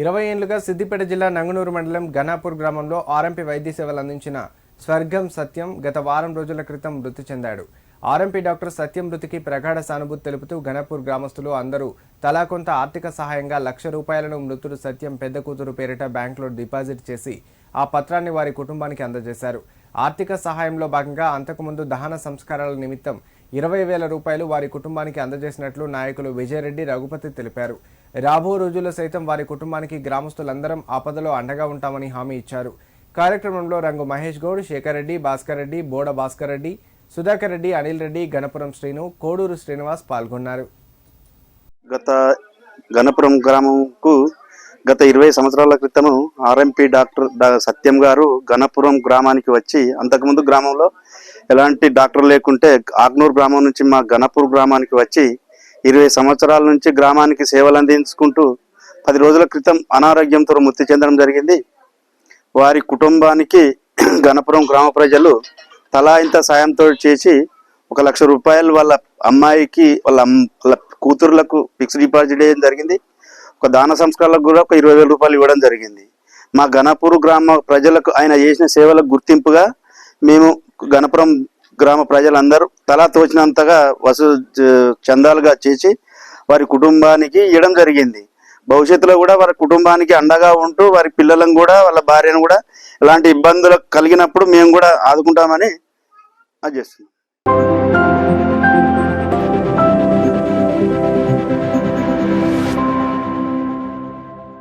ఇరవై ఏళ్ళుగా సిద్దిపేట జిల్లా నంగునూరు మండలం గనాపూర్ గ్రామంలో ఆర్ఎంపీ వైద్య సేవలు అందించిన స్వర్గం సత్యం గత వారం రోజుల క్రితం మృతి చెందాడు. ఆర్ఎంపీ డాక్టర్ సత్యం మృతికి ప్రగాఢ సానుభూతి తెలుపుతూ గణపూర్ గ్రామస్తులు అందరూ తలా కొంత ఆర్థిక సహాయంగా లక్ష రూపాయలను మృతుడు సత్యం పెద్ద కూతురు పేరిట బ్యాంకులో డిపాజిట్ చేసి ఆ పత్రాన్ని వారి కుటుంబానికి అందజేశారు. ఆర్థిక సహాయంలో భాగంగా అంతకుముందు దహన సంస్కారాల నిమిత్తం ఇరవై వేల రూపాయలు వారి కుటుంబానికి అందజేసినట్లు నాయకులు విజయరెడ్డి రఘుపతి తెలిపారు. రాబో రోజుల్లో సైతం వారి కుటుంబానికి గ్రామస్తులందరం ఆపదలో అండగా ఉంటామని హామీ ఇచ్చారు. కార్యక్రమంలో రంగు మహేష్ గౌడ్ శేఖర్ రెడ్డి భాస్కర్ రెడ్డి బోడ భాస్కర్ రెడ్డి సుధాకర్ రెడ్డి అనిల్ రెడ్డి గణపురం శ్రీను కోడూరు శ్రీనివాస్ పాల్గొన్నారు. గత గణపురం గ్రామంకు గత ఇరవై సంవత్సరాల క్రితము ఆర్ఎంపీ డాక్టర్ సత్యం గారు గణపురం గ్రామానికి వచ్చి అంతకుముందు గ్రామంలో ఎలాంటి డాక్టర్ లేకుంటే ఆగ్నూరు గ్రామం నుంచి మా గణపూర్ గ్రామానికి వచ్చి ఇరవై సంవత్సరాల నుంచి గ్రామానికి సేవలు అందించుకుంటూ పది రోజుల క్రితం అనారోగ్యంతో మృతి చెందడం జరిగింది. వారి కుటుంబానికి గణపురం గ్రామ ప్రజలు తలా ఇంత సాయంతో చేసి ఒక లక్ష రూపాయలు వాళ్ళ అమ్మాయికి వాళ్ళ వాళ్ళ కూతుర్లకు ఫిక్స్డ్ డిపాజిట్ చేయడం జరిగింది. ఒక దాన సంస్కారాలకు కూడా ఒక ఇరవై వేల రూపాయలు ఇవ్వడం జరిగింది. మా ఘనపూర్ గ్రామ ప్రజలకు ఆయన చేసిన సేవలకు గుర్తింపుగా మేము గణపురం గ్రామ ప్రజలందరూ తలా తోచినంతగా వసూ చ- చందాలుగా చేసి వారి కుటుంబానికి ఇవ్వడం జరిగింది. భవిష్యత్తులో కూడా వారి కుటుంబానికి అండగా ఉంటూ వారి పిల్లలను కూడా వాళ్ళ భార్యను కూడా ఇలాంటి ఇబ్బందులు కలిగినప్పుడు మేము కూడా ఆదుకుంటామని అది చేస్తున్నాం